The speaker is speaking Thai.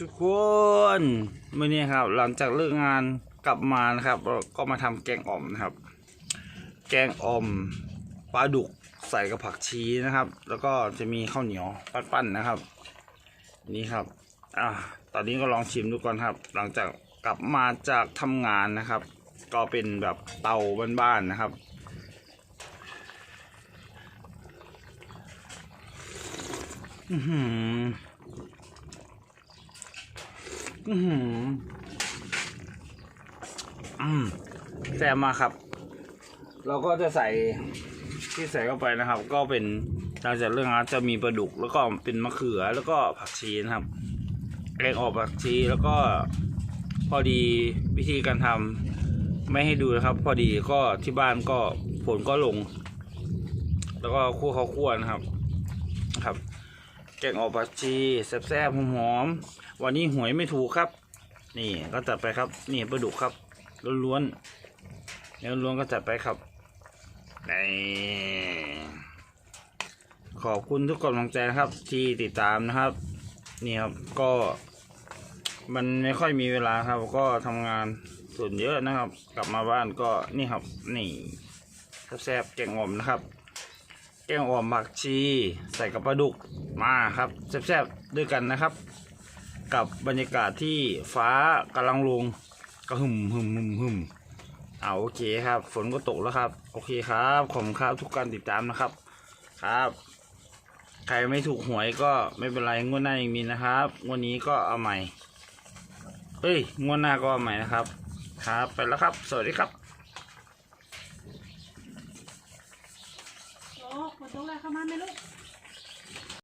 ทุกคนมื่อนี้ครับ หลังจากเลิกงานกลับมานะครับเราก็มาทำแกงอ่อมนะครับ แกงอ่อมปลาดุกใส่กับผักชีนะครับ แล้วก็จะมีข้าวเหนียวปั้นๆนะครับ นี่ครับ อ่าตอนนี้ก็ลองชิมดูก่อนครับ หลังจากกลับมาจากทำงานนะครับ ก็เป็นแบบเตาบ้านๆนะครับอือหือ อืมอืมแซ่บมากครับ เราก็จะใส่ที่ใส่เข้าไปนะครับ ก็เป็นหลังจากเรื่องงาจะมีปลาดุก แล้วก็เป็นมะเขือแล้วก็ผักชีนะครับแกงออกผักชีแล้วก็พอดีวิธีการทำไม่ให้ดูนะครับ พอดีก็ที่บ้านก็ฝนก็ลง แล้วก็คั่วเขาคั่วนะครับครับ กงออกผักชีแซ่บๆหอมๆวันนี้หวยไม่ถูกครับ นี่ก็จัดไปครับ นี่ปลาดุกครับล้วนๆเนื้อล้วนก็จัดไปครับนี่ขอบคุณทุกกำลังใจนะครับ ที่ติดตามนะครับ นี่ครับก็มันไม่ค่อยมีเวลาครับ ก็ทำงานส่วนเยอะนะครับ กลับมาบ้านก็นี่ครับ นี่แซ่บๆแกงอ่อมนะครับ แกงอ่อมผักชี ใส่กับปลาดุกมาครับแซ่บๆด้วยกันนะครับ กับบรรยากาศที่ฟ้ากำลังลงกระหึ่มหึมหึมหึมเอาโอเคครับ ฝนก็ตกแล้วครับ โอเคครับขอบคุณครับทุกการติดตามนะครับครับ ใครไม่ถูกหวยก็ไม่เป็นไรงวดหน้ายังมีนะครับงวดนี้ก็เอาใหม่เฮ้ยงวดหน้าก็เอาใหม่นะครับ ครับไปแล้วครับ สวัสดีครับ โอ้ฝนตกแล้วเข้ามาไหมลูก